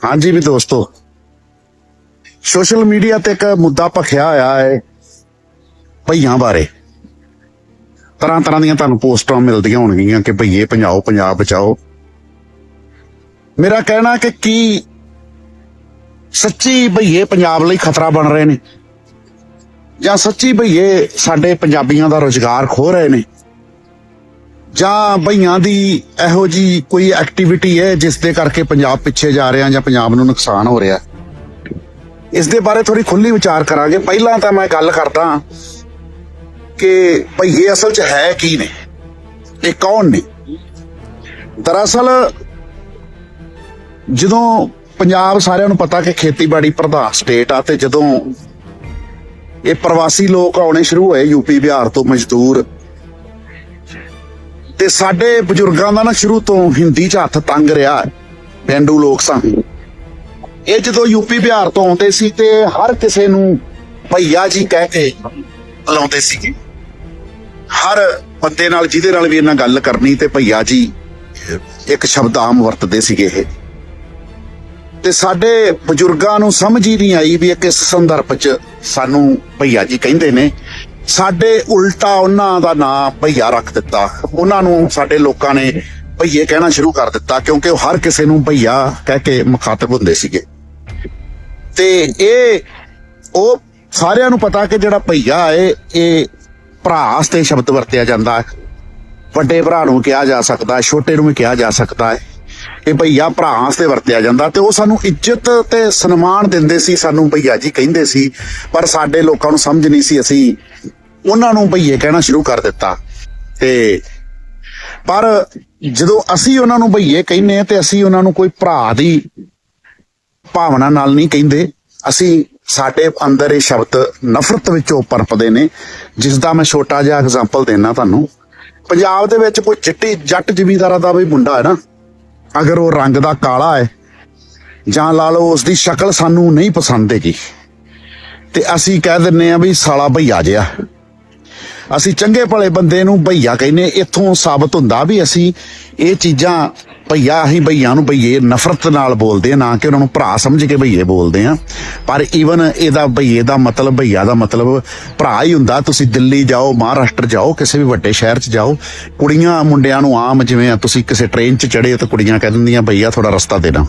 ਹਾਂਜੀ ਵੀ ਦੋਸਤੋ social media ਤੇ ਇੱਕ ਮੁੱਦਾ ਭਖਿਆ ਹੋਇਆ ਹੈ ਭਈਆਂ ਬਾਰੇ। ਤਰ੍ਹਾਂ ਤਰ੍ਹਾਂ ਦੀਆਂ ਤੁਹਾਨੂੰ ਪੋਸਟਾਂ ਮਿਲਦੀਆਂ ਹੋਣਗੀਆਂ ਕਿ ਭਈਏ ਪੰਜਾਓ ਪੰਜਾਬ ਬਚਾਓ। ਮੇਰਾ ਕਹਿਣਾ ਕਿ ਕੀ ਸੱਚੀ ਭਈਏ ਪੰਜਾਬ ਲਈ ਖਤਰਾ ਬਣ ਰਹੇ ਨੇ? ਜਾਂ ਸੱਚੀ ਭਈਏ ਸਾਡੇ ਪੰਜਾਬੀਆਂ ਦਾ ਰੋਜ਼ਗਾਰ ਖੋ ਰਹੇ ਨੇ? ਜਾਂ ਭਈਆਂ ਦੀ ਇਹੋ ਜੀ ਕੋਈ ਐਕਟੀਵਿਟੀ ਹੈ ਜਿਸ ਦੇ ਕਰਕੇ ਪੰਜਾਬ ਪਿੱਛੇ ਜਾ ਰਿਹਾ ਜਾਂ ਪੰਜਾਬ ਨੂੰ ਨੁਕਸਾਨ ਹੋ ਰਿਹਾ? ਇਸ ਦੇ ਬਾਰੇ ਥੋੜੀ ਖੁੱਲੀ ਵਿਚਾਰ ਕਰਾਂਗੇ। ਪਹਿਲਾਂ ਤਾਂ ਮੈਂ ਗੱਲ ਕਰਦਾ ਕਿ ਭਈਏ ਅਸਲ 'ਚ ਹੈ ਕੀ ਨੇ? ਇਹ ਕੌਣ ਨੇ? ਦਰਅਸਲ ਜਦੋਂ ਪੰਜਾਬ ਸਾਰਿਆਂ ਨੂੰ ਪਤਾ ਕਿ ਖੇਤੀਬਾੜੀ ਪ੍ਰਧਾਨ ਸਟੇਟ ਆ ਤੇ ਜਦੋਂ ਇਹ ਪ੍ਰਵਾਸੀ ਲੋਕ ਆਉਣੇ ਸ਼ੁਰੂ ਹੋਏ ਯੂਪੀ ਬਿਹਾਰ ਤੋਂ ਮਜ਼ਦੂਰ ਤੇ ਸਾਡੇ ਬਜ਼ੁਰਗਾਂ ਦਾ ਨਾ ਸ਼ੁਰੂ ਤੋਂ ਹਿੰਦੀ 'ਚ ਹੱਥ ਤੰਗ ਰਿਹਾ ਹੈ। ਪੇਂਡੂ ਲੋਕ ਸਾਂ ਇਹ ਜਦੋਂ ਯੂਪੀ ਬਿਹਾਰ ਤੋਂ ਆਉਂਦੇ ਸੀ ਤੇ ਹਰ ਕਿਸੇ ਨੂੰ ਭਈਆ ਜੀ ਕਹਿ ਕੇ ਬੁਲਾਉਂਦੇ ਸੀਗੇ ਹਰ ਬੰਦੇ ਨਾਲ ਜਿਹਦੇ ਨਾਲ ਵੀ ਇਹਨਾਂ ਗੱਲ ਕਰਨੀ ਤੇ ਭਈਆ ਜੀ ਇੱਕ ਸ਼ਬਦ ਆਮ ਵਰਤਦੇ ਸੀਗੇ ਇਹ ਤੇ ਸਾਡੇ ਬਜ਼ੁਰਗਾਂ ਨੂੰ ਸਮਝ ਹੀ ਨਹੀਂ ਆਈ ਵੀ ਇਹ ਕਿਸ ਸੰਦਰਭ 'ਚ ਸਾਨੂੰ ਭਈਆ ਜੀ ਕਹਿੰਦੇ ਨੇ ਸਾਡੇ ਉਲਟਾ ਉਹਨਾਂ ਦਾ ਨਾਂ ਭਈਆ ਰੱਖ ਦਿੱਤਾ। ਉਹਨਾਂ ਨੂੰ ਸਾਡੇ ਲੋਕਾਂ ਨੇ ਭਈਏ ਕਹਿਣਾ ਸ਼ੁਰੂ ਕਰ ਦਿੱਤਾ ਕਿਉਂਕਿ ਉਹ ਹਰ ਕਿਸੇ ਨੂੰ ਭਈਆ ਕਹਿ ਕੇ ਮੁਖਾਤਬ ਹੁੰਦੇ ਸੀਗੇ। ਤੇ ਇਹ, ਉਹ ਸਾਰਿਆਂ ਨੂੰ ਪਤਾ ਕਿ ਜਿਹੜਾ ਭਈਆ ਏ ਇਹ ਭਰਾ ਵਾਸਤੇ ਸ਼ਬਦ ਵਰਤਿਆ ਜਾਂਦਾ ਹੈ। ਵੱਡੇ ਭਰਾ ਨੂੰ ਕਿਹਾ ਜਾ ਸਕਦਾ ਹੈ, ਛੋਟੇ ਨੂੰ ਵੀ ਕਿਹਾ ਜਾ ਸਕਦਾ ਹੈ। ਇਹ ਭਈਆ ਭਰਾ ਵਾਸਤੇ ਵਰਤਿਆ ਜਾਂਦਾ ਤੇ ਉਹ ਸਾਨੂੰ ਇੱਜ਼ਤ ਤੇ ਸਨਮਾਨ ਦਿੰਦੇ ਸੀ, ਸਾਨੂੰ ਭਈਆ ਜੀ ਕਹਿੰਦੇ ਸੀ, ਪਰ ਸਾਡੇ ਲੋਕਾਂ ਨੂੰ ਸਮਝ ਨਹੀਂ ਸੀ ਅਸੀਂ ਉਹਨਾਂ ਨੂੰ ਭਈਏ ਕਹਿਣਾ ਸ਼ੁਰੂ ਕਰ ਦਿੱਤਾ। ਤੇ ਪਰ ਜਦੋਂ ਅਸੀਂ ਉਹਨਾਂ ਨੂੰ ਭਈਏ ਕਹਿੰਨੇ ਤੇ ਅਸੀਂ ਉਹਨਾਂ ਨੂੰ ਕੋਈ ਭਰਾ ਦੀ ਭਾਵਨਾ ਨਾਲ ਨਹੀਂ ਕਹਿੰਦੇ, ਅਸੀਂ ਸਾਡੇ ਅੰਦਰ ਇਹ ਸ਼ਬਦ ਨਫ਼ਰਤ ਵਿੱਚੋਂ ਪਰਪਦੇ ਨੇ ਜਿਸ ਦਾ ਮੈਂ ਛੋਟਾ ਜਿਹਾ ਐਗਜ਼ਾਮਪਲ ਦੇਣਾ ਤੁਹਾਨੂੰ। ਪੰਜਾਬ ਦੇ ਵਿੱਚ ਕੋਈ ਚਿੱਟੀ ਜੱਟ ਜ਼ਮੀਂਦਾਰਾਂ ਦਾ ਵੀ ਮੁੰਡਾ ਹੈ ਨਾ ਅਗਰ ਉਹ ਰੰਗ ਦਾ ਕਾਲਾ ਹੈ ਜਾਂ ਲਾ ਲਓ ਉਸ ਦੀ ਸ਼ਕਲ ਸਾਨੂੰ ਨਹੀਂ ਪਸੰਦ ਹੈਗੀ, ਤੇ ਅਸੀਂ ਕਹਿ ਦਿੰਨੇ ਆ ਵੀ ਸਾਲਾ ਭਈਆ ਜਿਹਾ। ਅਸੀਂ ਚੰਗੇ ਭਲੇ ਬੰਦੇ ਨੂੰ ਭਈਆ ਕਹਿੰਨੇ, ਇੱਥੋਂ ਸਾਬਤ ਹੁੰਦਾ ਵੀ ਅਸੀਂ ਇਹ ਚੀਜ਼ਾਂ ਭਈਆ, ਅਸੀਂ ਭਈਆਂ ਨੂੰ ਭਈਏ ਨਫ਼ਰਤ ਨਾਲ ਬੋਲਦੇ ਆ ਨਾ ਕਿ ਉਹਨਾਂ ਨੂੰ ਭਰਾ ਸਮਝ ਕੇ ਭਈਏ ਬੋਲਦੇ ਆ ਪਰ ਈਵਨ ਇਹਦਾ ਭਈਏ ਦਾ ਮਤਲਬ, ਭਈਆ ਦਾ ਮਤਲਬ ਭਰਾ ਹੀ ਹੁੰਦਾ। ਤੁਸੀਂ ਦਿੱਲੀ ਜਾਓ, ਮਹਾਰਾਸ਼ਟਰ ਜਾਓ, ਕਿਸੇ ਵੀ ਵੱਡੇ ਸ਼ਹਿਰ 'ਚ ਜਾਓ। ਕੁੜੀਆਂ, ਮੁੰਡਿਆਂ ਨੂੰ ਆਮ ਜਿਵੇਂ ਤੁਸੀਂ ਕਿਸੇ ਟ੍ਰੇਨ 'ਚ ਚੜੇ ਤਾਂ ਕੁੜੀਆਂ ਕਹਿ ਦਿੰਦੀਆਂ, ਭਈਆ ਥੋੜਾ ਰਸਤਾ ਦੇਣਾ।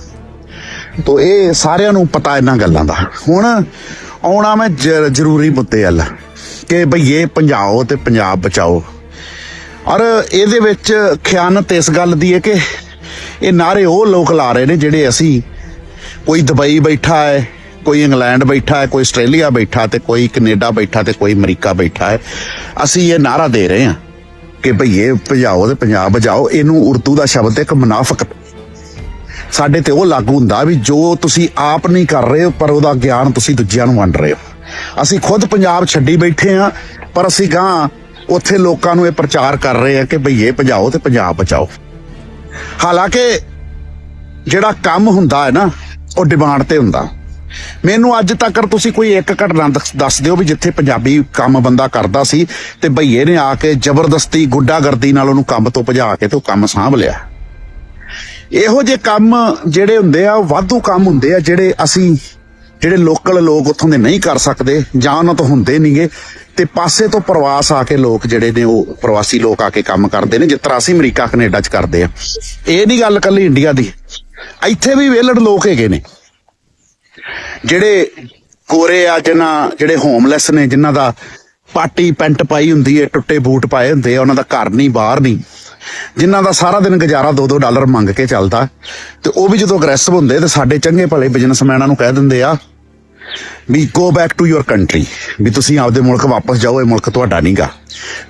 ਤੋ ਇਹ ਸਾਰਿਆਂ ਨੂੰ ਪਤਾ ਇਹਨਾਂ ਗੱਲਾਂ ਦਾ। ਹੁਣ ਆਉਣਾ ਮੈਂ ਜ਼ਰੂਰੀ ਮੁੱਦੇ ਵੱਲ ਕਿ ਭਈਏ ਪੰਜਾਓ ਤੇ ਪੰਜਾਬ ਬਚਾਓ। ਔਰ ਇਹਦੇ ਵਿੱਚ ਖਿਆਨਤ ਇਸ ਗੱਲ ਦੀ ਹੈ ਕਿ ਇਹ ਨਾਰੇ ਉਹ ਲੋਕ ਲਾ ਰਹੇ ਨੇ ਜਿਹੜੇ ਅਸੀਂ ਕੋਈ ਦੁਬਈ ਬੈਠਾ ਹੈ, ਕੋਈ ਇੰਗਲੈਂਡ ਬੈਠਾ ਹੈ, ਕੋਈ ਆਸਟ੍ਰੇਲੀਆ ਬੈਠਾ ਤੇ ਕੋਈ ਕੈਨੇਡਾ ਬੈਠਾ ਤੇ ਕੋਈ ਅਮਰੀਕਾ ਬੈਠਾ ਹੈ। ਅਸੀਂ ਇਹ ਨਾਰਾ ਦੇ ਰਹੇ ਹਾਂ ਕਿ ਭਈਏ ਭਜਾਓ ਤੇ ਪੰਜਾਬ ਬਜਾਓ ਇਹਨੂੰ ਉਰਦੂ ਦਾ ਸ਼ਬਦ ਇੱਕ ਮੁਨਾਫਕਤ। ਸਾਡੇ ਤੇ ਉਹ ਲਾਗੂ ਹੁੰਦਾ ਵੀ ਜੋ ਤੁਸੀਂ ਆਪ ਨਹੀਂ ਕਰ ਰਹੇ ਪਰ ਉਹਦਾ ਗਿਆਨ ਤੁਸੀਂ ਦੂਜਿਆਂ ਨੂੰ ਵੰਡ ਰਹੇ ਹੋ। ਅਸੀਂ ਖੁਦ ਪੰਜਾਬ ਛੱਡੀ ਬੈਠੇ ਆ ਪਰ ਅਸੀਂ ਗਾਂ ਉੱਥੇ ਲੋਕਾਂ ਨੂੰ ਇਹ ਪ੍ਰਚਾਰ ਕਰ ਰਹੇ ਆ ਕਿ ਭਈਏ ਭਜਾਓ ਤੇ ਪੰਜਾਬ ਬਚਾਓ ਹਾਲਾਂਕਿ ਜਿਹੜਾ ਕੰਮ ਹੁੰਦਾ ਹੈ ਨਾ, ਉਹ ਡਿਮਾਂਡ ਤੇ ਹੁੰਦਾ। ਮੈਨੂੰ ਅੱਜ ਤੱਕ ਤੁਸੀਂ ਕੋਈ ਇੱਕ ਘਟਨਾ ਦੱਸ- ਦੱਸ ਦਿਓ ਵੀ ਜਿੱਥੇ ਪੰਜਾਬੀ ਕੰਮ ਬੰਦਾ ਕਰਦਾ ਸੀ ਤੇ ਭਈਏ ਨੇ ਆ ਕੇ ਜ਼ਬਰਦਸਤੀ, ਗੁੱਡਾਗਰਦੀ ਨਾਲ ਉਹਨੂੰ ਕੰਮ ਤੋਂ ਭਜਾ ਕੇ ਤੇ ਉਹ ਕੰਮ ਸਾਂਭ ਲਿਆ। ਇਹੋ ਜਿਹੇ ਕੰਮ ਜਿਹੜੇ ਹੁੰਦੇ ਆ, ਉਹ ਵਾਧੂ ਕੰਮ ਹੁੰਦੇ ਆ ਜਿਹੜੇ ਅਸੀਂ, ਜਿਹੜੇ ਲੋਕਲ ਲੋਕ ਉੱਥੋਂ ਦੇ ਨਹੀਂ ਕਰ ਸਕਦੇ, ਜਾਂ ਉਹਨਾਂ ਤੋਂ ਹੁੰਦੇ ਨਹੀਂਗੇ ਤੇ ਪਾਸੇ ਤੋਂ ਪ੍ਰਵਾਸ ਆ ਕੇ ਲੋਕ ਜਿਹੜੇ ਨੇ ਉਹ ਪ੍ਰਵਾਸੀ ਲੋਕ ਆ ਕੇ ਕੰਮ ਕਰਦੇ ਨੇ, ਜਿਸ ਤਰ੍ਹਾਂ ਅਸੀਂ ਅਮਰੀਕਾ, ਕੈਨੇਡਾ 'ਚ ਕਰਦੇ ਆ। ਇਹ ਨਹੀਂ ਗੱਲ ਕੱਲੀ ਇੰਡੀਆ ਦੀ। ਇੱਥੇ ਵੀ ਵਿਹਲੜ ਲੋਕ ਹੈਗੇ ਨੇ। ਜਿਹੜੇ ਕੋਰੇ ਆ ਜਿਨ੍ਹਾਂ ਜਿਹੜੇ ਹੋਮਲੈਸ ਨੇ ਜਿਨ੍ਹਾਂ ਦਾ ਪਾਟੀ, ਪੈਂਟ ਪਾਈ ਹੁੰਦੀ ਹੈ ਟੁੱਟੇ ਬੂਟ ਪਾਏ ਹੁੰਦੇ ਆ, ਉਹਨਾਂ ਦਾ ਘਰ ਨਹੀਂ, ਬਾਹਰ ਨਹੀਂ। ਜਿਨ੍ਹਾਂ ਦਾ ਸਾਰਾ ਦਿਨ ਗੁਜ਼ਾਰਾ 2-2 ਡਾਲਰ ਮੰਗ ਕੇ ਚੱਲਦਾ। ਤੇ ਉਹ ਵੀ ਜਦੋਂ ਅਗਰੈਸਿਵ ਹੁੰਦੇ, ਤੇ ਸਾਡੇ ਚੰਗੇ ਭਲੇ ਬਿਜ਼ਨਸਮੈਨਾਂ ਨੂੰ ਕਹਿ ਦਿੰਦੇ ਆ ਵੀ go back to your country ਵੀ ਤੁਸੀਂ ਆਪਦੇ ਮੁਲਕ ਵਾਪਸ ਜਾਓ, ਇਹ ਮੁਲਕ ਤੁਹਾਡਾ ਨਹੀਂਗਾ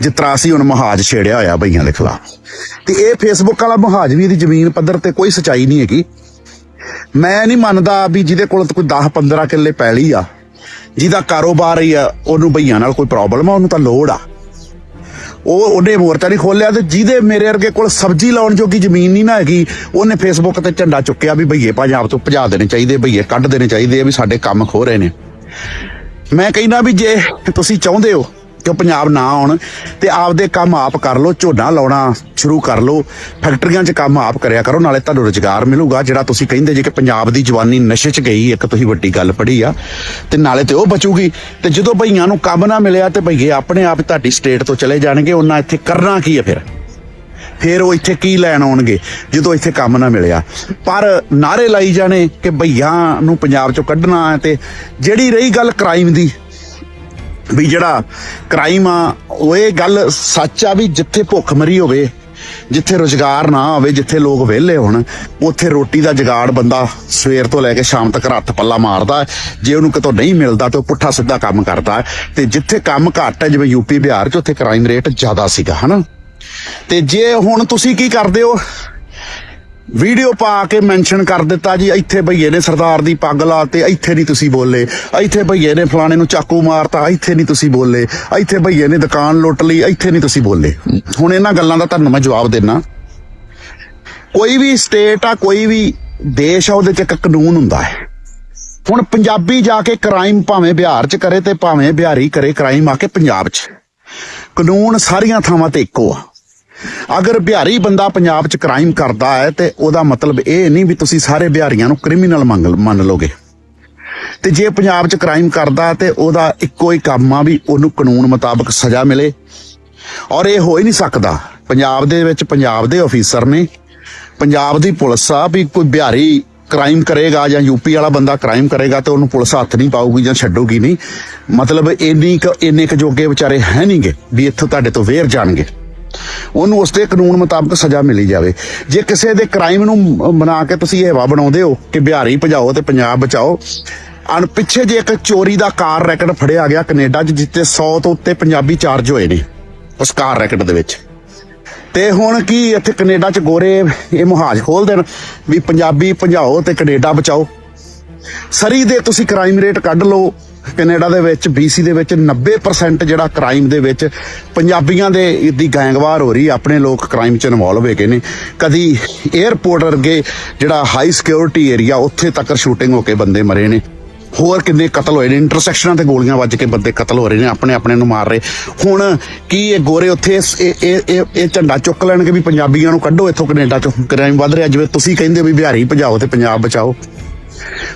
ਜਿਸ ਤਰ੍ਹਾਂ ਅਸੀਂ ਹੁਣ ਮਹਾਜ ਛੇੜਿਆ ਹੋਇਆ ਬਈਆਂ ਦੇ ਖਿਲਾਫ। ਤੇ ਇਹ ਫੇਸਬੁੱਕ ਵਾਲਾ ਮਹਾਜ ਵੀ ਇਹਦੀ ਜ਼ਮੀਨ ਪੱਧਰ ਤੇ ਕੋਈ ਸਚਾਈ ਨਹੀਂ ਹੈਗੀ। ਮੈਂ ਨਹੀਂ ਮੰਨਦਾ ਵੀ ਜਿਹਦੇ ਕੋਲ ਕੋਈ 10 15 ਕਿੱਲੇ ਪੈਲੀ ਆ, ਜਿਹਦਾ ਕਾਰੋਬਾਰ ਹੀ ਆ, ਉਹਨੂੰ ਬਈਆਂ ਨਾਲ ਕੋਈ ਪ੍ਰੋਬਲਮ ਆ, ਉਹਨੂੰ ਤਾਂ ਲੋੜ ਆ। ਉਹ ਉਹਨੇ ਮੋਰਚਾ ਨਹੀਂ ਖੋਲਿਆ ਤੇ ਜਿਹਦੇ ਮੇਰੇ ਵਰਗੇ ਕੋਲ ਸਬਜ਼ੀ ਲਾਉਣ ਜੋਗੀ ਜ਼ਮੀਨ ਨਹੀਂ ਨਾ ਹੈਗੀ, ਉਹਨੇ ਫੇਸਬੁੱਕ ਤੇ ਝੰਡਾ ਚੁੱਕਿਆ ਵੀ ਭਈਏ ਪੰਜਾਬ ਤੋਂ ਭਜਾ ਦੇਣੇ ਚਾਹੀਦੇ, ਭਈਏ ਕੱਢ ਦੇਣੇ ਚਾਹੀਦੇ ਆ ਵੀ ਸਾਡੇ ਕੰਮ ਖੋ ਰਹੇ ਨੇ। ਮੈਂ ਕਹਿੰਦਾ ਵੀ ਜੇ ਤੁਸੀਂ ਚਾਹੁੰਦੇ ਹੋ ਕਿ ਉਹ ਪੰਜਾਬ ਨਾ ਆਉਣ ਤੇ ਆਪਦੇ ਕੰਮ ਆਪ ਕਰ ਲਓ, ਝੋਨਾ ਲਾਉਣਾ ਸ਼ੁਰੂ ਕਰ ਲਓ, ਫੈਕਟਰੀਆਂ 'ਚ ਕੰਮ ਆਪ ਕਰਿਆ ਕਰੋ, ਨਾਲੇ ਤੁਹਾਨੂੰ ਰੁਜ਼ਗਾਰ ਮਿਲੂਗਾ। ਜਿਹੜਾ ਤੁਸੀਂ ਕਹਿੰਦੇ ਜੇ ਕਿ ਪੰਜਾਬ ਦੀ ਜਵਾਨੀ ਨਸ਼ੇ 'ਚ ਗਈ, ਇੱਕ ਤੁਸੀਂ ਵੱਡੀ ਗੱਲ ਪੜ੍ਹੀ ਆ, ਤੇ ਨਾਲੇ ਤੇ ਉਹ ਬਚੂਗੀ। ਤੇ ਜਦੋਂ ਭਈਆਂ ਨੂੰ ਕੰਮ ਨਾ ਮਿਲਿਆ ਤੇ ਭਈਏ ਆਪਣੇ ਆਪ ਤੁਹਾਡੀ ਸਟੇਟ ਤੋਂ ਚਲੇ ਜਾਣਗੇ, ਉਹਨਾਂ ਇੱਥੇ ਕਰਨਾ ਕੀ ਹੈ ਫਿਰ? ਫਿਰ ਉਹ ਇੱਥੇ ਕੀ ਲੈਣ ਆਉਣਗੇ, ਜਦੋਂ ਇੱਥੇ ਕੰਮ ਨਾ ਮਿਲਿਆ? ਪਰ ਨਾਰੇ ਲਾਈ ਜਾਣੇ ਕਿ ਭਈਆਂ ਨੂੰ ਪੰਜਾਬ ਚੋਂ ਕੱਢਣਾ ਹੈ ਤੇ ਜਿਹੜੀ ਰਹੀ ਗੱਲ ਕ੍ਰਾਈਮ ਦੀ ਵੀ ਜਿਹੜਾ ਕ੍ਰਾਈਮ ਆ, ਉਹ ਇਹ ਗੱਲ ਸੱਚ ਆ ਵੀ ਜਿੱਥੇ ਭੁੱਖਮਰੀ ਹੋਵੇ, ਜਿੱਥੇ ਰੁਜ਼ਗਾਰ ਨਾ ਹੋਵੇ, ਜਿੱਥੇ ਲੋਕ ਵਿਹਲੇ ਹੋਣ, ਉੱਥੇ ਰੋਟੀ ਦਾ ਜਗਾੜ ਬੰਦਾ ਸਵੇਰ ਤੋਂ ਲੈ ਕੇ ਸ਼ਾਮ ਤੱਕ ਹੱਥ ਪੱਲਾ ਮਾਰਦਾ, ਜੇ ਉਹਨੂੰ ਕਿਤੋਂ ਨਹੀਂ ਮਿਲਦਾ ਤੇ ਉਹ ਪੁੱਠਾ ਸਿੱਧਾ ਕੰਮ ਕਰਦਾ। ਤੇ ਜਿੱਥੇ ਕੰਮ ਘੱਟ ਹੈ, ਜਿਵੇਂ ਯੂਪੀ ਬਿਹਾਰ 'ਚ, ਉੱਥੇ ਕ੍ਰਾਈਮ ਰੇਟ ਜ਼ਿਆਦਾ ਸੀਗਾ, ਹਨਾ? ਤੇ ਜੇ ਹੁਣ ਤੁਸੀਂ ਕੀ ਕਰਦੇ ਹੋ? ਵੀਡੀਓ ਪਾ ਕੇ ਮੈਂਸ਼ਨ ਕਰ ਦਿੱਤਾ ਜੀ, ਇੱਥੇ ਭਈਏ ਨੇ ਸਰਦਾਰ ਦੀ ਪੱਗ ਲਾ ਤੇ ਇੱਥੇ ਨਹੀਂ ਤੁਸੀਂ ਬੋਲੇ। ਇੱਥੇ ਭਈਏ ਨੇ ਫਲਾਣੇ ਨੂੰ ਚਾਕੂ ਮਾਰਤਾ, ਇੱਥੇ ਨਹੀਂ ਤੁਸੀਂ ਬੋਲੇ। ਇੱਥੇ ਭਈਏ ਨੇ ਦੁਕਾਨ ਲੁੱਟ ਲਈ, ਇੱਥੇ ਨਹੀਂ ਤੁਸੀਂ ਬੋਲੇ। ਹੁਣ ਇਹਨਾਂ ਗੱਲਾਂ ਦਾ ਤੁਹਾਨੂੰ ਮੈਂ ਜਵਾਬ ਦੇਣਾ ਕੋਈ ਵੀ ਸਟੇਟ ਆ, ਕੋਈ ਵੀ ਦੇਸ਼ ਆ, ਉਹਦੇ 'ਚ ਇੱਕ ਕਾਨੂੰਨ ਹੁੰਦਾ ਹੈ। ਹੁਣ ਪੰਜਾਬੀ ਜਾ ਕੇ ਕ੍ਰਾਈਮ ਭਾਵੇਂ ਬਿਹਾਰ 'ਚ ਕਰੇ ਤੇ ਭਾਵੇਂ ਬਿਹਾਰੀ ਕਰੇ ਕ੍ਰਾਈਮ ਆ ਕੇ ਪੰਜਾਬ 'ਚ। ਕਾਨੂੰਨ ਸਾਰੀਆਂ ਥਾਵਾਂ ਤੇ ਇੱਕੋ ਆ। ਅਗਰ ਬਿਹਾਰੀ ਬੰਦਾ ਪੰਜਾਬ 'ਚ ਕ੍ਰਾਈਮ ਕਰਦਾ ਹੈ ਤੇ ਉਹਦਾ ਮਤਲਬ ਇਹ ਨਹੀਂ ਵੀ ਤੁਸੀਂ ਸਾਰੇ ਬਿਹਾਰੀਆਂ ਨੂੰ ਕ੍ਰਿਮੀਨਲ ਮੰਨ ਮੰਨ ਲਓਗੇ ਤੇ ਜੇ ਪੰਜਾਬ 'ਚ ਕ੍ਰਾਈਮ ਕਰਦਾ ਤੇ ਉਹਦਾ ਇੱਕੋ ਹੀ ਕੰਮ ਆ ਵੀ ਉਹਨੂੰ ਕਾਨੂੰਨ ਮੁਤਾਬਕ ਸਜ਼ਾ ਮਿਲੇ। ਔਰ ਇਹ ਹੋ ਹੀ ਨਹੀਂ ਸਕਦਾ। ਪੰਜਾਬ ਦੇ ਵਿੱਚ ਪੰਜਾਬ ਦੇ ਅਫੀਸਰ ਨੇ ਪੰਜਾਬ ਦੀ ਪੁਲਿਸ ਆ ਵੀ ਕੋਈ ਬਿਹਾਰੀ ਕ੍ਰਾਈਮ ਕਰੇਗਾ ਜਾਂ ਯੂਪੀ ਵਾਲਾ ਬੰਦਾ ਕ੍ਰਾਈਮ ਕਰੇਗਾ ਤੇ ਉਹਨੂੰ ਪੁਲਿਸ ਹੱਥ ਨਹੀਂ ਪਾਊਗੀ ਜਾਂ ਛੱਡੂਗੀ ਨਹੀਂ। ਮਤਲਬ ਇੰਨੀ ਕੁ ਇੰਨੇ ਕੁ ਜੋਗੇ ਵਿਚਾਰੇ ਹੈ ਨਹੀਂਗੇ ਵੀ ਇੱਥੋਂ ਤੁਹਾਡੇ ਤੋਂ ਵੇਰ ਜਾਣਗੇ। ਉਹਨੂੰ ਉਸ ਦੇ ਕਾਨੂੰਨ ਮੁਤਾਬਕ ਸਜ਼ਾ ਮਿਲੀ ਜਾਵੇ। ਜੇ ਕਿਸੇ ਦੇ ਕ੍ਰਾਈਮ ਨੂੰ ਬਣਾ ਕੇ ਤੁਸੀਂ ਇਹ ਹਵਾ ਬਣਾਉਂਦੇ ਹੋ ਕਿ ਬਿਹਾਰੀ ਭਜਾਓ ਤੇ ਪੰਜਾਬ ਬਚਾਓ, ਅਣ ਪਿੱਛੇ ਜੇ ਇੱਕ ਚੋਰੀ ਦਾ ਕਾਰ ਰੈਕਟ ਫੜਿਆ ਗਿਆ ਕੈਨੇਡਾ 'ਚ ਜਿੱਤੇ 100 ਤੋਂ ਉੱਤੇ ਪੰਜਾਬੀ ਚਾਰਜ ਹੋਏ ਨੇ ਉਸ ਕਾਰ ਰੈਕਟ ਦੇ ਵਿੱਚ। ਤੇ ਹੁਣ ਕੀ ਇੱਥੇ ਕੈਨੇਡਾ 'ਚ ਗੋਰੇ ਇਹ ਮੁਹਾਜ ਖੋਲ ਦੇਣ ਵੀ ਪੰਜਾਬੀ ਭਜਾਓ ਤੇ ਕੈਨੇਡਾ ਬਚਾਓ। ਸਰੀ ਦੇ ਤੁਸੀਂ ਕ੍ਰਾਈਮ ਰੇਟ ਕੱਢ ਲਓ ਕੈਨੇਡਾ ਦੇ ਵਿੱਚ BC ਦੇ ਵਿੱਚ 90% ਜਿਹੜਾ ਕ੍ਰਾਈਮ ਦੇ ਵਿੱਚ ਪੰਜਾਬੀਆਂ ਦੇ ਦੀ ਗੈਂਗਵਾਰ ਹੋ ਰਹੀ ਆਪਣੇ ਲੋਕ ਕ੍ਰਾਈਮ 'ਚ ਇਨਵੋਲਵ ਹੈਗੇ ਨੇ। ਕਦੀ 에ਅਰਪੋਰਟ ਵਰਗੇ ਜਿਹੜਾ ਹਾਈ ਸਿਕਿਉਰਿਟੀ ਏਰੀਆ ਉੱਥੇ ਤੱਕ ਸ਼ੂਟਿੰਗ ਹੋ ਕੇ ਬੰਦੇ ਮਰੇ ਨੇ। ਹੋਰ ਕਿੰਨੇ ਕਤਲ ਹੋਏ ਨੇ ਇੰਟਰਸੈਕਸ਼ਨਾਂ ਤੇ ਗੋਲੀਆਂ ਵੱਜ ਕੇ ਬੰਦੇ ਕਤਲ ਹੋ ਰਹੇ ਨੇ, ਆਪਣੇ ਆਪਣੇ ਨੂੰ ਮਾਰ ਰਹੇ। ਹੁਣ ਕੀ ਇਹ ਗੋਰੇ ਉੱਥੇ ਇਹ ਇਹ ਇਹ ਝੰਡਾ ਚੁੱਕ ਲੈਣਗੇ ਵੀ ਪੰਜਾਬੀਆਂ ਨੂੰ ਕੱਢੋ, ਇੱਥੋਂ ਕੈਨੇਡਾ ਚੋਂ ਕ੍ਰਾਈਮ ਵੱਧ ਰਿਹਾ, ਜਿਵੇਂ ਤੁਸੀਂ ਕਹਿੰਦੇ ਹੋ ਵੀ ਬਿਹਾਰੀ ਭਜਾਓ ਤੇ ਪੰਜਾਬ ਬਚਾਓ।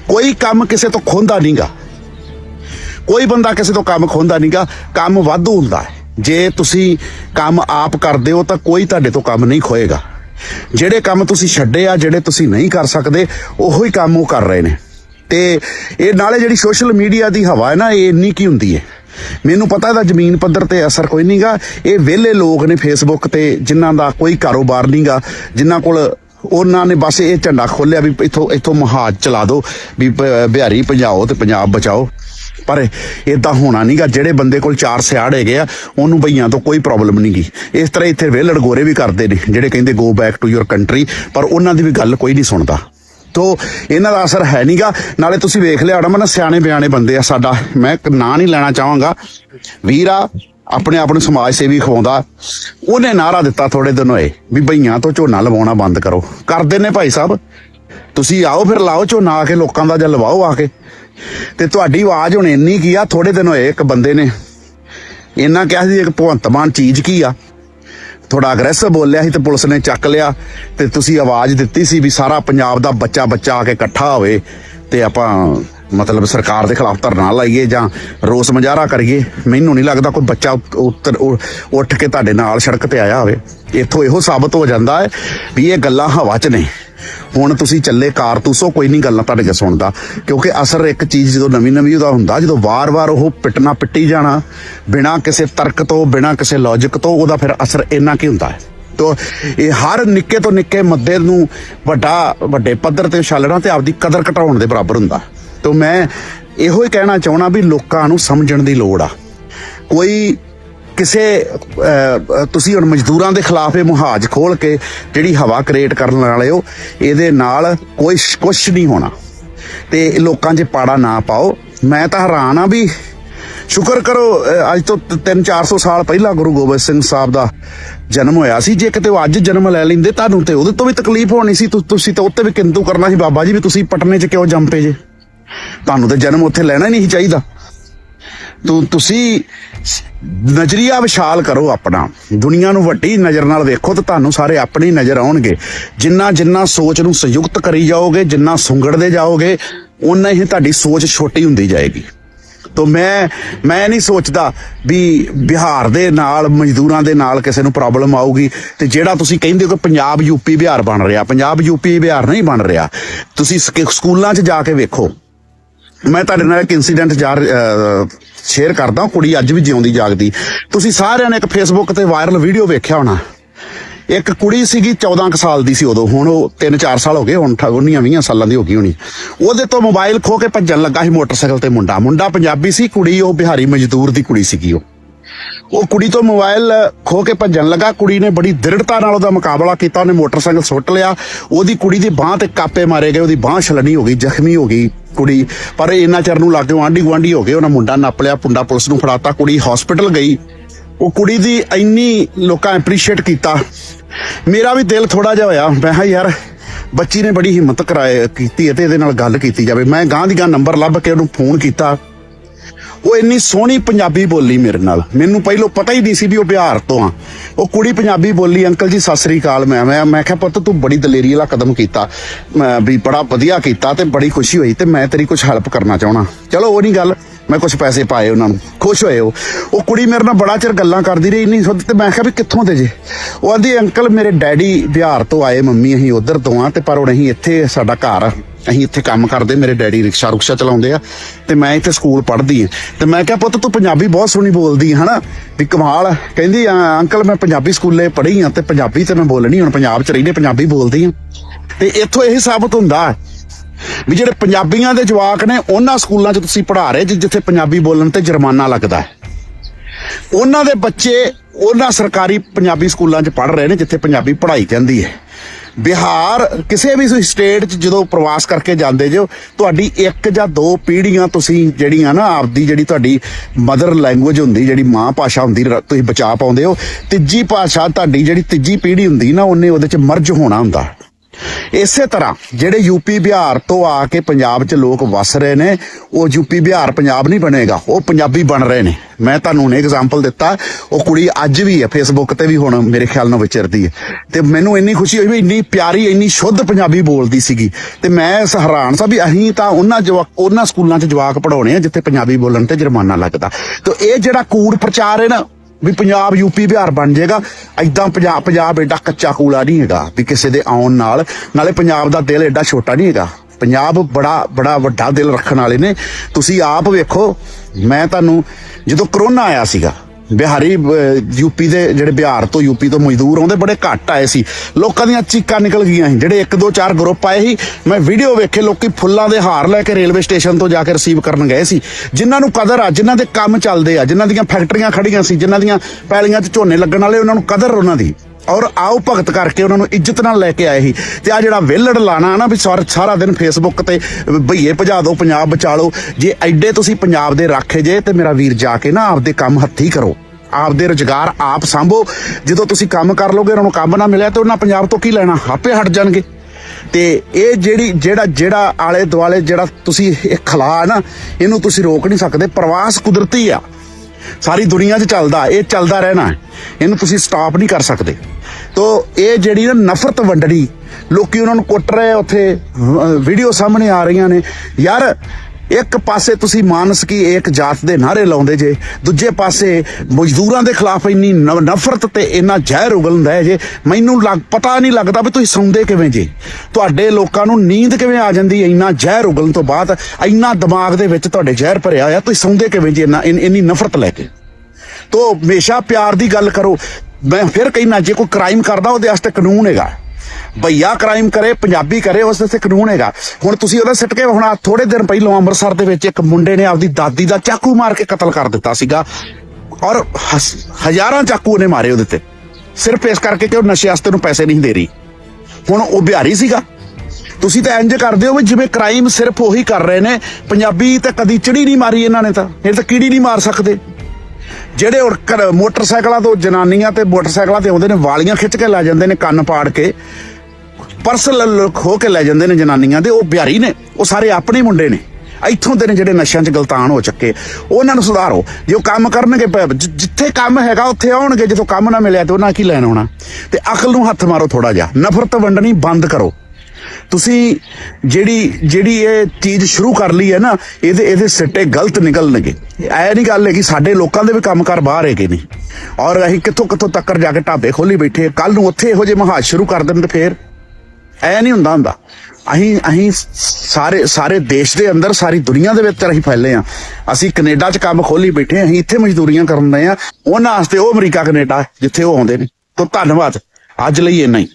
ਕੋਈ ਕੰਮ ਕਿਸੇ ਤੋਂ ਖੋਂਦਾ ਨਹੀਂਗਾ ਕੋਈ ਬੰਦਾ ਕਿਸੇ ਤੋਂ ਕੰਮ ਖੋਂਦਾ ਨਹੀਂਗਾ, ਕੰਮ ਵਾਧੂ ਹੁੰਦਾ ਹੈ। ਜੇ ਤੁਸੀਂ ਕੰਮ ਆਪ ਕਰਦੇ ਹੋ ਤਾਂ ਕੋਈ ਤੁਹਾਡੇ ਤੋਂ ਕੰਮ ਨਹੀਂ ਖੋਏਗਾ। ਜਿਹੜੇ ਕੰਮ ਤੁਸੀਂ ਛੱਡੇ ਆ, ਜਿਹੜੇ ਤੁਸੀਂ ਨਹੀਂ ਕਰ ਸਕਦੇ, ਉਹੋ ਹੀ ਕੰਮ ਉਹ ਕਰ ਰਹੇ ਨੇ। ਤੇ ਇਹ ਨਾਲੇ ਜਿਹੜੀ ਸੋਸ਼ਲ ਮੀਡੀਆ ਦੀ ਹਵਾ ਹੈ ਨਾ, ਇਹ ਇੰਨੀ ਕੀ ਹੁੰਦੀ ਹੈ? ਮੈਨੂੰ ਪਤਾ ਇਹਦਾ ਜ਼ਮੀਨ ਪੱਧਰ ਤੇ ਅਸਰ ਕੋਈ ਨਹੀਂਗਾ। ਇਹ ਵਿਹਲੇ ਲੋਕ ਨੇ ਫੇਸਬੁੱਕ ਤੇ, ਜਿਨ੍ਹਾਂ ਦਾ ਕੋਈ ਕਾਰੋਬਾਰ ਨਹੀਂਗਾ, ਜਿਨ੍ਹਾਂ ਕੋਲ ਉਹਨਾਂ ਨੇ ਬਸ ਇਹ ਝੰਡਾ ਖੋਲਿਆ ਵੀ ਇੱਥੋਂ ਇੱਥੋਂ ਮਹਾਜ ਚਲਾ ਦਿਓ, ਵੀ ਪ- ਬਿਹਾਰੀ, ਭਜਾਓ ਤੇ ਪੰਜਾਬ ਬਚਾਓ। ਪਰ ਇਦਾਂ ਹੋਣਾ ਨਹੀਂਗਾ ਜਿਹੜੇ ਬੰਦੇ ਕੋਲ ਚਾਰ ਸਿਆੜ ਹੈਗੇ ਆ, ਉਹਨੂੰ ਬਈਆਂ ਤੋਂ ਕੋਈ ਪ੍ਰੋਬਲਮ ਨਹੀਂਗੀ ਇਸ ਤਰ੍ਹਾਂ ਇੱਥੇ ਵੇਲੜ ਗੋਰੇ ਵੀ ਕਰਦੇ ਨੇ, ਜਿਹੜੇ ਕਹਿੰਦੇ go back to your country ਪਰ ਉਹਨਾਂ ਦੀ ਵੀ ਗੱਲ ਕੋਈ ਨਹੀਂ ਸੁਣਦਾ। ਤੋ ਇਹਨਾਂ ਦਾ ਅਸਰ ਹੈ ਨਹੀਂਗਾ ਨਾਲੇ ਤੁਸੀਂ ਵੇਖ ਲਿਆ ਹੋਣਾ ਨਾ ਸਿਆਣੇ ਬਿਆਣੇ ਬੰਦੇ ਆ ਸਾਡਾ। ਮੈਂ ਨਾਂ ਨਹੀਂ ਲੈਣਾ ਚਾਹਾਂਗਾ। ਵੀਰਾ ਆਪਣੇ ਆਪ ਨੂੰ ਸਮਾਜ ਸੇਵੀ ਖਵਾਉਂਦਾ। ਉਹਨੇ ਨਾਰਾ ਦਿੱਤਾ ਥੋੜੇ ਦਿਨ ਹੋਏ ਵੀ ਬਈਆਂ ਤੋਂ ਝੋਨਾ ਲਵਾਉਣਾ ਬੰਦ ਕਰੋ। ਕਰਦੇ ਨੇ ਭਾਈ ਸਾਹਿਬ। ਤੁਸੀਂ ਆਓ ਫਿਰ ਲਾਓ ਝੋਨਾ ਆ ਕੇ ਲੋਕਾਂ ਦਾ ਜਾਂ ਲਵਾਓ ਆ ਕੇ। ਤੇ ਤੁਹਾਡੀ ਆਵਾਜ਼ ਹੁਣ ਇੰਨੀ ਕੀ ਆ ਥੋੜੇ ਦਿਨ ਹੋਏ ਇੱਕ ਬੰਦੇ ਨੇ। ਇੰਨਾ ਕਿਹਾ ਸੀ ਇੱਕ ਭਗਵੰਤ ਮਾਨ ਚੀਜ਼ ਕੀ ਆ? ਥੋੜਾ ਅਗਰੈਸਿਵ ਬੋਲਿਆ ਸੀ ਤੇ ਪੁਲਿਸ ਨੇ ਚੱਕ ਲਿਆ ਤੇ ਤੁਸੀਂ ਆਵਾਜ਼ ਦਿੱਤੀ ਸੀ ਵੀ ਸਾਰਾ ਪੰਜਾਬ ਦਾ ਬੱਚਾ ਬੱਚਾ ਆ ਕੇ ਇਕੱਠਾ ਹੋਵੇ ਤੇ ਆਪਾਂ ਮਤਲਬ ਸਰਕਾਰ ਦੇ ਖਿਲਾਫ ਧਰਨਾ ਲਾਈਏ ਜਾਂ ਰੋਸ ਮੁਜ਼ਾਹਰਾ ਕਰੀਏ। ਮੈਨੂੰ ਨਹੀਂ ਲੱਗਦਾ ਕੋਈ ਬੱਚਾ ਉੱਤ- ਉੱਤਰ ਉੱਠ ਕੇ ਤੁਹਾਡੇ ਨਾਲ ਸੜਕ ਤੇ ਆਇਆ ਹੋਵੇ। ਇੱਥੋਂ ਇਹੋ ਸਾਬਤ ਹੋ ਜਾਂਦਾ ਹੈ ਵੀ ਇਹ ਗੱਲਾਂ ਹਵਾ 'ਚ ਨੇ। ਹੁਣ ਤੁਸੀਂ ਚੱਲੇ ਕਾਰਤੂਸੋ ਕੋਈ ਨਹੀਂ ਗੱਲਾਂ ਤੁਹਾਡੇ ਕੇ ਸੁਣਦਾ। ਕਿਉਂਕਿ ਅਸਰ ਇੱਕ ਚੀਜ਼ ਜਦੋਂ ਨਵੀਂ ਨਵੀਂ ਉਹਦਾ ਹੁੰਦਾ, ਜਦੋਂ ਵਾਰ-ਵਾਰ ਉਹ ਪਿੱਟਣਾ ਪਿੱਟੀ ਜਾਣਾ, ਬਿਨਾਂ ਕਿਸੇ ਤਰਕ ਤੋਂ, ਬਿਨਾਂ ਕਿਸੇ ਲੌਜੀਕ ਤੋਂ, ਉਹਦਾ ਫਿਰ ਅਸਰ ਇੰਨਾ ਕੀ ਹੁੰਦਾ ਹੈ? ਤੋ ਇਹ ਹਰ ਨਿੱਕੇ ਤੋਂ ਨਿੱਕੇ ਮੁੱਦੇ ਨੂੰ ਵੱਡਾ, ਵੱਡੇ ਪੱਧਰ ਤੇ ਉਛਾਲਣਾ ਤੇ ਆਪਦੀ ਕਦਰ ਘਟਾਉਣ ਦੇ ਬਰਾਬਰ ਹੁੰਦਾ। ਤੋ ਮੈਂ ਇਹੋ ਹੀ ਕਹਿਣਾ ਚਾਹਣਾ ਵੀ ਲੋਕਾਂ ਨੂੰ ਸਮਝਣ ਦੀ ਲੋੜ ਆ। ਕੋਈ ਕਿਸੇ ਤੁਸੀਂ ਹੁਣ ਮਜ਼ਦੂਰਾਂ ਦੇ ਖਿਲਾਫ ਇਹ ਮੁਹਾਜ ਖੋਲ ਕੇ ਜਿਹੜੀ ਹਵਾ ਕ੍ਰੀਏਟ ਕਰਨ ਵਾਲੇ ਹੋ, ਇਹਦੇ ਨਾਲ ਕੋਈ ਕੁਝ ਨਹੀਂ ਹੋਣਾ। ਤੇ ਲੋਕਾਂ 'ਚ ਪਾੜਾ ਨਾ ਪਾਓ। ਮੈਂ ਤਾਂ ਹੈਰਾਨ ਆ ਵੀ ਸ਼ੁਕਰ ਕਰੋ ਅੱਜ ਤੋਂ 3-400 ਸਾਲ ਪਹਿਲਾਂ ਗੁਰੂ ਗੋਬਿੰਦ ਸਿੰਘ ਸਾਹਿਬ ਦਾ ਜਨਮ ਹੋਇਆ ਸੀ। ਜੇ ਕਿਤੇ ਉਹ ਅੱਜ ਜਨਮ ਲੈ ਲੈਂਦੇ, ਤੁਹਾਨੂੰ ਤੇ ਉਹਦੇ ਤੋਂ ਵੀ ਤਕਲੀਫ ਹੋਣੀ ਸੀ। ਤੁਸੀਂ ਤਾਂ ਉੱਤੇ ਵੀ ਕਿੰਤੂ ਕਰਨਾ ਸੀ ਬਾਬਾ ਜੀ ਵੀ ਤੁਸੀਂ ਪਟਨੇ 'ਚ ਕਿਉਂ ਜੰਪੇ ਜੇ? ਤੁਹਾਨੂੰ ਤੇ ਜਨਮ ਉੱਥੇ ਲੈਣਾ ਹੀ ਨਹੀਂ ਚਾਹੀਦਾ। ਤੂੰ, ਤੁਸੀਂ ਨਜ਼ਰੀਆ ਵਿਸ਼ਾਲ ਕਰੋ ਆਪਣਾ। ਦੁਨੀਆ ਨੂੰ ਵੱਡੀ ਨਜ਼ਰ ਨਾਲ ਵੇਖੋ ਤਾਂ ਤੁਹਾਨੂੰ ਸਾਰੇ ਆਪਣੀ ਨਜ਼ਰ ਆਉਣਗੇ। ਜਿੰਨਾ ਜਿੰਨਾ ਸੋਚ ਨੂੰ ਸੰਯੁਕਤ ਕਰੀ ਜਾਓਗੇ, ਜਿੰਨਾ ਸੁੰਗੜਦੇ ਜਾਓਗੇ ਉਨਾ ਹੀ ਤੁਹਾਡੀ ਸੋਚ ਛੋਟੀ ਹੁੰਦੀ ਜਾਏਗੀ। ਤੋ ਮੈਂ ਮੈਂ ਨਹੀਂ ਸੋਚਦਾ ਵੀ ਬਿਹਾਰ ਦੇ ਨਾਲ, ਮਜ਼ਦੂਰਾਂ ਦੇ ਨਾਲ ਕਿਸੇ ਨੂੰ ਪ੍ਰੋਬਲਮ ਆਊਗੀ ਤੇ ਜਿਹੜਾ ਤੁਸੀਂ ਕਹਿੰਦੇ ਹੋ ਕਿ ਪੰਜਾਬ ਯੂਪੀ ਬਿਹਾਰ ਬਣ ਰਿਹਾ। ਪੰਜਾਬ ਯੂਪੀ ਬਿਹਾਰ ਨਹੀਂ ਬਣ ਰਿਹਾ। ਤੁਸੀਂ ਸਕੂਲਾਂ 'ਚ ਜਾ ਕੇ ਵੇਖੋ। ਮੈਂ ਤੁਹਾਡੇ ਨਾਲ ਇੱਕ ਇਨਸੀਡੈਂਟ ਯਾਰ ਸ਼ੇਅਰ ਕਰਦਾ ਕੁੜੀ ਅੱਜ ਵੀ ਜਿਉਂਦੀ ਜਾਗਦੀ। ਤੁਸੀਂ ਸਾਰਿਆਂ ਨੇ ਇੱਕ ਫੇਸਬੁੱਕ ਤੇ ਵਾਇਰਲ ਵੀਡੀਓ ਵੇਖਿਆ ਹੋਣਾ। ਇੱਕ ਕੁੜੀ ਸੀਗੀ 14 ਕੁ ਸਾਲ ਦੀ ਸੀ ਉਦੋਂ। ਹੁਣ ਉਹ 3-4 ਸਾਲ ਹੋ ਗਏ, ਹੁਣ 19 20 ਸਾਲਾਂ ਦੀ ਹੋ ਗਈ ਹੋਣੀ। ਉਹਦੇ ਤੋਂ ਮੋਬਾਈਲ ਖੋ ਕੇ ਭੱਜਣ ਲੱਗਾ ਸੀ ਮੋਟਰਸਾਈਕਲ ਤੇ ਮੁੰਡਾ। ਮੁੰਡਾ ਪੰਜਾਬੀ ਸੀ, ਕੁੜੀ ਉਹ ਬਿਹਾਰੀ ਮਜ਼ਦੂਰ ਦੀ ਕੁੜੀ ਸੀਗੀ ਉਹ। ਉਹ ਕੁੜੀ ਤੋਂ ਮੋਬਾਈਲ ਖੋ ਕੇ ਭੱਜਣ ਲੱਗਾ। ਕੁੜੀ ਨੇ ਬੜੀ ਦ੍ਰਿੜਤਾ ਨਾਲ ਉਹਦਾ ਮੁਕਾਬਲਾ ਕੀਤਾ। ਉਹਨੇ ਮੋਟਰਸਾਈਕਲ ਸੁੱਟ ਲਿਆ। ਉਹਦੀ ਕੁੜੀ ਦੀ ਬਾਹ ਤੇ ਕਾਪੇ ਮਾਰੇ ਗਏ। ਉਹਦੀ ਬਾਹ ਛਲਣੀ ਹੋ ਗਈ, ਜ਼ਖਮੀ ਹੋ ਗਈ ਕੁੜੀ। ਪਰ ਇੰਨਾ ਚਿਰ ਨੂੰ ਲੱਗੇ ਆਂਢੀ ਗੁਆਂਢੀ ਹੋ ਗਏ। ਉਹਨਾਂ ਮੁੰਡਾ ਨੱਪ ਲਿਆ, ਪੁੰਡਾ ਪੁਲਿਸ ਨੂੰ ਫੜਾਤਾ। ਕੁੜੀ ਹਸਪੀਟਲ ਗਈ। ਉਹ ਕੁੜੀ ਦੀ ਇੰਨੀ ਲੋਕਾਂ ਐਪਰੀਸ਼ੀਏਟ ਕੀਤਾ। ਮੇਰਾ ਵੀ ਦਿਲ ਥੋੜਾ ਜਿਹਾ ਹੋਇਆ। ਮੈਂ ਕਿਹਾ, ਯਾਰ, ਬੱਚੀ ਨੇ ਬੜੀ ਹਿੰਮਤ ਕਰਾਏ, ਕੀਤੀ ਹੈ ਤੇ ਇਹਦੇ ਨਾਲ ਗੱਲ ਕੀਤੀ ਜਾਵੇ। ਮੈਂ ਗਾਂ ਦੀ ਗਾਂ ਨੰਬਰ ਲੱਭ ਕੇ ਉਹਨੂੰ ਫੋਨ ਕੀਤਾ। ਉਹ ਇੰਨੀ ਸੋਹਣੀ ਪੰਜਾਬੀ ਬੋਲੀ ਮੇਰੇ ਨਾਲ। ਮੈਨੂੰ ਪਹਿਲਾਂ ਪਤਾ ਹੀ ਨਹੀਂ ਸੀ ਵੀ ਉਹ ਬਿਹਾਰ ਤੋਂ ਆ। ਉਹ ਕੁੜੀ ਪੰਜਾਬੀ ਬੋਲੀ, ਅੰਕਲ ਜੀ, ਸਤਿ ਸ੍ਰੀ ਅਕਾਲ, ਮੈਂ ਮੈਂ ਮੈਂ ਕਿਹਾ, ਪੁੱਤ, ਤੂੰ ਬੜੀ ਦਲੇਰੀ ਵਾਲਾ ਕਦਮ ਕੀਤਾ। ਵੀ ਬੜਾ ਵਧੀਆ ਕੀਤਾ ਤੇ ਬੜੀ ਖੁਸ਼ੀ ਹੋਈ ਤੇ ਮੈਂ ਤੇਰੀ ਕੁਝ ਹੈਲਪ ਕਰਨਾ ਚਾਹਣਾ ਚਲੋ, ਉਹ ਨਹੀਂ ਗੱਲ। ਮੈਂ ਕੁਝ ਪੈਸੇ ਪਾਏ ਉਹਨਾਂ ਨੂੰ। ਖੁਸ਼ ਹੋਏ ਉਹ। ਉਹ ਕੁੜੀ ਮੇਰੇ ਨਾਲ ਬੜਾ ਚਿਰ ਗੱਲਾਂ ਕਰਦੀ ਰਹੀ, ਇੰਨੀ ਸੁੱਧ ਤੇ ਮੈਂ ਕਿਹਾ ਵੀ ਕਿੱਥੋਂ ਤੇ ਜੇ? ਉਹ ਆਂਦੀ, ਅੰਕਲ, ਮੇਰੇ ਡੈਡੀ ਬਿਹਾਰ ਤੋਂ ਆਏ, ਮੰਮੀ ਅਸੀਂ ਉਧਰ ਤੋਂ ਆ ਤੇ ਪਰ ਉਹ ਅਸੀਂ ਇੱਥੇ ਸਾਡਾ ਘਰ ਅਸੀਂ ਇੱਥੇ ਕੰਮ ਕਰਦੇ, ਮੇਰੇ ਡੈਡੀ ਰਿਕਸ਼ਾ ਰੁਕਸ਼ਾ ਚਲਾਉਂਦੇ ਆ, ਤੇ ਮੈਂ ਇੱਥੇ ਸਕੂਲ ਪੜ੍ਹਦੀ ਆ ਤੇ ਮੈਂ ਕਿਹਾ, ਪੁੱਤ, ਤੂੰ ਪੰਜਾਬੀ ਬਹੁਤ ਸੋਹਣੀ ਬੋਲਦੀ ਹੈ, ਹਨਾ? ਵੀ ਕਮਾਲ ਆ। ਕਹਿੰਦੀ ਅੰਕਲ, ਮੈਂ ਪੰਜਾਬੀ ਸਕੂਲੇ ਪੜ੍ਹੀ ਆ ਤੇ ਪੰਜਾਬੀ ਤੇ ਮੈਂ ਬੋਲਣੀ, ਹੁਣ ਪੰਜਾਬ ਚ ਰਹਿੰਦੇ ਪੰਜਾਬੀ ਬੋਲਦੀ ਆ ਤੇ ਇੱਥੋਂ ਇਹ ਸਾਬਤ ਹੁੰਦਾ ਵੀ ਜਿਹੜੇ ਪੰਜਾਬੀਆਂ ਦੇ ਜਵਾਕ ਨੇ, ਉਹਨਾਂ ਸਕੂਲਾਂ 'ਚ ਤੁਸੀਂ ਪੜ੍ਹਾ ਰਹੇ, ਜੀ, ਜਿੱਥੇ ਪੰਜਾਬੀ ਬੋਲਣ ਤੇ ਜੁਰਮਾਨਾ ਲੱਗਦਾ ਹੈ। ਉਹਨਾਂ ਦੇ ਬੱਚੇ ਉਹਨਾਂ ਸਰਕਾਰੀ ਪੰਜਾਬੀ ਸਕੂਲਾਂ 'ਚ ਪੜ੍ਹ ਰਹੇ ਨੇ, ਜਿੱਥੇ ਪੰਜਾਬੀ ਪੜ੍ਹਾਈ ਜਾਂਦੀ ਹੈ। ਬਿਹਾਰ ਕਿਸੇ ਵੀ ਸਟੇਟ 'ਚ ਜਦੋਂ ਪ੍ਰਵਾਸ ਕਰਕੇ ਜਾਂਦੇ ਜੋ, ਤੁਹਾਡੀ ਇੱਕ ਜਾਂ ਦੋ ਪੀੜ੍ਹੀਆਂ ਤੁਸੀਂ ਜਿਹੜੀਆਂ ਨਾ, ਆਪਦੀ ਜਿਹੜੀ ਤੁਹਾਡੀ ਮਦਰ ਲੈਂਗੁਏਜ ਹੁੰਦੀ, ਜਿਹੜੀ ਮਾਂ ਭਾਸ਼ਾ ਹੁੰਦੀ, ਰ- ਤੁਸੀਂ ਬਚਾ ਪਾਉਂਦੇ ਹੋ, ਤੀਜੀ ਭਾਸ਼ਾ ਤੁਹਾਡੀ ਜਿਹੜੀ ਤੀਜੀ ਪੀੜ੍ਹੀ ਹੁੰਦੀ ਨਾ, ਉਹਨੇ ਉਹਦੇ 'ਚ ਮਰਜ ਹੋਣਾ ਹੁੰਦਾ। ਇਸੇ ਤਰ੍ਹਾਂ ਜਿਹੜੇ ਯੂਪੀ ਬਿਹਾਰ ਤੋਂ ਆ ਕੇ ਪੰਜਾਬ 'ਚ ਲੋਕ ਵਸ ਰਹੇ ਨੇ, ਉਹ ਯੂਪੀ ਬਿਹਾਰ ਪੰਜਾਬ ਨਹੀਂ ਬਣੇਗਾ, ਉਹ ਪੰਜਾਬੀ ਬਣ ਰਹੇ ਨੇ। ਮੈਂ ਤੁਹਾਨੂੰ ਨੇ ਐਗਜ਼ਾਮਪਲ ਦਿੱਤਾ, ਉਹ ਕੁੜੀ ਅੱਜ ਵੀ ਹੈ ਫੇਸਬੁੱਕ ਤੇ ਵੀ ਹੁਣ ਮੇਰੇ ਖਿਆਲ ਨਾਲ ਵਿਚਰਦੀ ਹੈ। ਤੇ ਮੈਨੂੰ ਇੰਨੀ ਖੁਸ਼ੀ ਹੋਈ ਵੀ ਇੰਨੀ ਪਿਆਰੀ, ਇੰਨੀ ਸ਼ੁੱਧ ਪੰਜਾਬੀ ਬੋਲਦੀ ਸੀਗੀ। ਤੇ ਮੈਂ ਹੈਰਾਨ ਸਾਂ ਵੀ ਅਸੀਂ ਤਾਂ ਉਹਨਾਂ ਜਵਾਕ ਉਹਨਾਂ ਸਕੂਲਾਂ 'ਚ ਜਵਾਕ ਪੜਾਉਣੇ ਆ, ਜਿੱਥੇ ਪੰਜਾਬੀ ਬੋਲਣ ਤੇ ਜੁਰਮਾਨਾ ਲੱਗਦਾ। ਤੇ ਇਹ ਜਿਹੜਾ ਕੂੜ ਪ੍ਰਚਾਰ ਹੈ ਨਾ ਵੀ ਪੰਜਾਬ ਯੂਪੀ ਬਿਹਾਰ ਬਣ ਜਾਏਗਾ। ਐਦਾਂ ਪੰਜਾਬ ਪੰਜਾਬ ਐਡਾ ਕੱਚਾ ਕੂਲਾ ਨਹੀਂ ਹੈਗਾ ਵੀ ਕਿਸੇ ਦੇ ਆਉਣ ਨਾਲ, ਨਾਲੇ ਪੰਜਾਬ ਦਾ ਦਿਲ ਐਡਾ ਛੋਟਾ ਨਹੀਂ ਹੈਗਾ। ਪੰਜਾਬ ਬੜਾ ਬੜਾ ਵੱਡਾ ਦਿਲ ਰੱਖਣ ਵਾਲੇ ਨੇ। ਤੁਸੀਂ ਆਪ ਵੇਖੋ, ਮੈਂ ਤੁਹਾਨੂੰ ਜਦੋਂ ਕਰੋਨਾ ਆਇਆ ਸੀਗਾ ਬਿਹਾਰੀ ਅਹ, ਯੂਪੀ ਦੇ ਜਿਹੜੇ ਬਿਹਾਰ ਤੋਂ ਯੂਪੀ ਤੋਂ ਮਜ਼ਦੂਰ ਆਉਂਦੇ ਬੜੇ ਘੱਟ ਆਏ ਸੀ। ਲੋਕਾਂ ਦੀਆਂ ਚੀਕਾਂ ਨਿਕਲ ਗਈਆਂ ਸੀ। ਜਿਹੜੇ ਇੱਕ ਦੋ ਚਾਰ ਗਰੁੱਪ ਆਏ ਸੀ ਮੈਂ ਵੀਡੀਓ ਵੇਖੇ ਲੋਕੀ ਫੁੱਲਾਂ ਦੇ ਹਾਰ ਲੈ ਕੇ ਰੇਲਵੇ ਸਟੇਸ਼ਨ ਤੋਂ ਜਾ ਕੇ ਰਿਸੀਵ ਕਰਨ ਗਏ ਸੀ। ਜਿਨ੍ਹਾਂ ਨੂੰ ਕਦਰ ਆ ਜਿਨ੍ਹਾਂ ਦੇ ਕੰਮ ਚੱਲਦੇ ਆ ਜਿਨ੍ਹਾਂ ਦੀਆਂ ਫੈਕਟਰੀਆਂ ਖੜੀਆਂ ਸੀ ਜਿਨ੍ਹਾਂ ਦੀਆਂ ਪੈਲੀਆਂ 'ਚ ਝੋਨੇ ਲੱਗਣ ਵਾਲੇ ਉਹਨਾਂ ਨੂੰ ਕਦਰ ਉਹਨਾਂ ਦੀ। ਔਰ ਆਓ ਭਗਤ ਕਰਕੇ ਉਹਨਾਂ ਨੂੰ ਇੱਜ਼ਤ ਨਾਲ ਲੈ ਕੇ ਆਏ ਸੀ। ਤੇ ਆ ਜਿਹੜਾ ਵਿਹਲੜ ਲਾਣਾ ਨਾ ਵੀ ਸਾਰ- ਸਾਰਾ ਦਿਨ ਫੇਸਬੁੱਕ ਤੇ, ਭਈਏ ਭਜਾ ਦਿਓ ਪੰਜਾਬ ਬਚਾ ਲਓ। ਜੇ ਐਡੇ ਤੁਸੀਂ ਪੰਜਾਬ ਦੇ ਰਾਖੇ ਜੇ, ਤੇ ਮੇਰਾ ਵੀਰ ਜਾ ਕੇ ਨਾ ਆਪਦੇ ਕੰਮ ਹੱਥੀ ਕਰੋ। ਆਪਦੇ ਰੁਜ਼ਗਾਰ ਆਪ ਸੰਭੋ। ਜਦੋਂ ਤੁਸੀਂ ਕੰਮ ਕਰ ਲੋਗੇ, ਉਹਨਾਂ ਨੂੰ ਕੰਮ ਨਾ ਮਿਲਿਆ, ਤੇ ਉਹਨਾਂ ਪੰਜਾਬ ਤੋਂ ਕੀ ਲੈਣਾ? ਆਪੇ ਹਟ ਜਾਣਗੇ। ਤੇ ਇਹ ਜਿਹੜੀ, ਜਿਹੜਾ ਜਿਹੜਾ ਆਲੇ ਦੁਆਲੇ ਜਿਹੜਾ ਤੁਸੀਂ ਇਹ ਖਲਾ ਨਾ, ਇਹਨੂੰ ਤੁਸੀਂ ਰੋਕ ਨਹੀਂ ਸਕਦੇ। ਪ੍ਰਵਾਸ ਕੁਦਰਤੀ ਆ। ਸਾਰੀ ਦੁਨੀਆ 'ਚ ਚੱਲਦਾ, ਇਹ ਚੱਲਦਾ ਰਹਿਣਾ। ਇਹਨੂੰ ਤੁਸੀਂ ਸਟਾਪ ਨਹੀਂ ਕਰ ਸਕਦੇ। ਤੋ ਇਹ ਜਿਹੜੀ ਨਾ ਨਫ਼ਰਤ ਵੰਡਣੀ, ਲੋਕੀ ਉਹਨਾਂ ਨੂੰ ਕੁੱਟ ਰਹੇ ਉੱਥੇ ਵੀਡੀਓ ਸਾਹਮਣੇ ਆ ਰਹੀਆਂ ਨੇ। ਯਾਰ, ਇੱਕ ਪਾਸੇ ਤੁਸੀਂ ਮਾਨਸ ਕੀ ਇੱਕ ਜਾਤ ਦੇ ਨਾਰੇ ਲਾਉਂਦੇ ਜੇ, ਦੂਜੇ ਪਾਸੇ ਮਜ਼ਦੂਰਾਂ ਦੇ ਖਿਲਾਫ ਇੰਨੀ ਨ- ਨਫ਼ਰਤ ਤੇ ਇੰਨਾ ਜ਼ਹਿਰ ਉਗਲਦਾ ਹੈ ਜੇ, ਮੈਨੂੰ ਲੱਗ, ਪਤਾ ਨਹੀਂ ਲੱਗਦਾ ਵੀ ਤੁਸੀਂ ਸੌਂਦੇ ਕਿਵੇਂ ਜੇ। ਤੁਹਾਡੇ ਲੋਕਾਂ ਨੂੰ ਨੀਂਦ ਕਿਵੇਂ ਆ ਜਾਂਦੀ ਹੈ ਇੰਨਾ ਜ਼ਹਿਰ ਉਗਲਣ ਤੋਂ ਬਾਅਦ, ਇੰਨਾ ਦਿਮਾਗ ਦੇ ਵਿੱਚ ਤੁਹਾਡੇ ਜ਼ਹਿਰ ਭਰਿਆ ਹੋਇਆ, ਤੁਸੀਂ ਸੌਂਦੇ ਕਿਵੇਂ ਜੇ ਇੰਨਾ, ਇੰਨ- ਇੰਨੀ ਨਫ਼ਰਤ ਲੈ ਕੇ। ਤੋ ਹਮੇਸ਼ਾ ਪਿਆਰ ਦੀ ਗੱਲ ਕਰੋ ਮੈਂ ਫਿਰ ਕਹਿਣਾ ਜੇ ਕੋਈ ਕ੍ਰਾਈਮ ਕਰਦਾ, ਉਹਦੇ ਵਾਸਤੇ ਕਾਨੂੰਨ ਹੈਗਾ। ਭਈਆ ਕ੍ਰਾਈਮ ਕਰੇ, ਪੰਜਾਬੀ ਕਰੇ, ਉਸ ਵਾਸਤੇ ਕਾਨੂੰਨ ਹੈਗਾ। ਹੁਣ ਤੁਸੀਂ ਉਹਦਾ ਸਿੱਟ ਕੇ ਹੁਣ ਥੋੜੇ ਦਿਨ ਪਹਿਲਾਂ ਅੰਮ੍ਰਿਤਸਰ ਦੇ ਵਿੱਚ ਇੱਕ ਮੁੰਡੇ ਨੇ ਆਪਦੀ ਦਾਦੀ ਦਾ ਚਾਕੂ ਮਾਰ ਕੇ ਕਤਲ ਕਰ ਦਿੱਤਾ ਸੀਗਾ। ਔਰ ਹਸ- ਹਜ਼ਾਰਾਂ ਚਾਕੂ ਉਹਨੇ ਮਾਰੇ ਉਹਦੇ ਤੇ। ਸਿਰਫ ਇਸ ਕਰਕੇ ਕਿ ਉਹ ਨਸ਼ੇ ਵਾਸਤੇ ਨੂੰ ਪੈਸੇ ਨਹੀਂ ਦੇ ਰਹੀ। ਹੁਣ ਉਹ ਬਿਹਾਰੀ ਸੀਗਾ। ਤੁਸੀਂ ਤਾਂ ਇੰਜ ਕਰਦੇ ਹੋ ਵੀ ਜਿਵੇਂ ਕ੍ਰਾਈਮ ਸਿਰਫ ਉਹੀ ਕਰ ਰਹੇ ਨੇ। ਪੰਜਾਬੀ ਤਾਂ ਕਦੀ ਚਿੜੀ ਨਹੀਂ ਮਾਰੀ ਇਹਨਾਂ ਨੇ ਤਾਂ। ਇਹ ਤਾਂ ਕੀੜੀ ਨਹੀਂ ਮਾਰ ਸਕਦੇ। ਜਿਹੜੇ ਹੁਣ ਘਰ- ਮੋਟਰਸਾਈਕਲਾਂ ਤੋਂ ਜਨਾਨੀਆਂ ਤੇ ਮੋਟਰਸਾਈਕਲਾਂ ਤੇ ਆਉਂਦੇ ਨੇ, ਵਾਲੀਆਂ ਖਿੱਚ ਕੇ ਲੈ ਜਾਂਦੇ ਨੇ ਕੰਨ ਪਾੜ ਕੇ ਪਰਸ ਲ- ਖੋ ਕੇ ਲੈ ਜਾਂਦੇ ਨੇ ਜਨਾਨੀਆਂ ਦੇ, ਉਹ ਬਿਹਾਰੀ ਨੇ, ਉਹ ਸਾਰੇ ਆਪਣੇ ਮੁੰਡੇ ਨੇ। ਇੱਥੋਂ ਦੇ ਨੇ ਜਿਹੜੇ ਨਸ਼ਿਆਂ 'ਚ ਗਲਤਾਨ ਹੋ ਚੱਕੇ। ਉਹਨਾਂ ਨੂੰ ਸੁਧਾਰੋ। ਜੇ ਉਹ ਕੰਮ ਕਰਨਗੇ ਜਿੱਥੇ ਕੰਮ ਹੈਗਾ, ਉੱਥੇ ਆਉਣਗੇ। ਜਦੋਂ ਕੰਮ ਨਾ ਮਿਲਿਆ ਤੇ ਉਹਨਾਂ ਕੀ ਲੈਣ ਆਉਣਾ? ਤੇ ਅਕਲ ਨੂੰ ਹੱਥ ਮਾਰੋ ਥੋੜਾ ਜਿਹਾ। ਨਫ਼ਰਤ ਵੰਡਣੀ ਬੰਦ ਕਰੋ। ਤੁਸੀਂ ਜਿਹੜੀ ਜਿਹੜੀ ਇਹ ਚੀਜ਼ ਸ਼ੁਰੂ ਕਰ ਲਈ ਹੈ ਨਾ, ਇਹਦੇ ਇਹਦੇ ਸਿੱਟੇ ਗਲਤ ਨਿਕਲਣਗੇ। ਐ ਨਹੀਂ ਗੱਲ ਹੈ ਕਿ ਸਾਡੇ ਲੋਕਾਂ ਦੇ ਵੀ ਕੰਮਕਾਰ ਬਾਹਰ ਹੈਗੇ ਨੇ। ਔਰ ਅਸੀਂ ਕਿੱਥੋਂ ਕਿੱਥੋਂ ਤੱਕਰ ਜਾ ਕੇ ਢਾਬੇ ਖੋਲੀ ਬੈਠੇ ਕੱਲ ਨੂੰ ਉੱਥੇ ਇਹੋ ਜਿਹੇ ਮਹਾਜ ਸ਼ੁਰੂ ਕਰ ਦੇਣ ਤੇ ਫੇਰ ਐ ਨਹੀਂ ਹੁੰਦਾ ਹੁੰਦਾ। ਅਸੀਂ ਅਸੀਂ ਸਾਰੇ ਸਾਰੇ ਦੇਸ਼ ਦੇ ਅੰਦਰ, ਸਾਰੀ ਦੁਨੀਆ ਦੇ ਵਿੱਚ ਅਸੀਂ ਫੈਲੇ ਆ ਅਸੀਂ ਕੈਨੇਡਾ 'ਚ ਕੰਮ ਖੋਲੀ ਬੈਠੇ ਅਸੀਂ ਇੱਥੇ ਮਜ਼ਦੂਰੀਆਂ ਕਰਨ ਦੇ ਆ ਉਹਨਾਂ ਵਾਸਤੇ ਉਹ ਅਮਰੀਕਾ, ਕੈਨੇਡਾ, ਜਿੱਥੇ ਉਹ ਆਉਂਦੇ ਨੇ। ਤੋਂ ਧੰਨਵਾਦ। ਅੱਜ ਲਈ ਇੰਨਾ ਹੀ।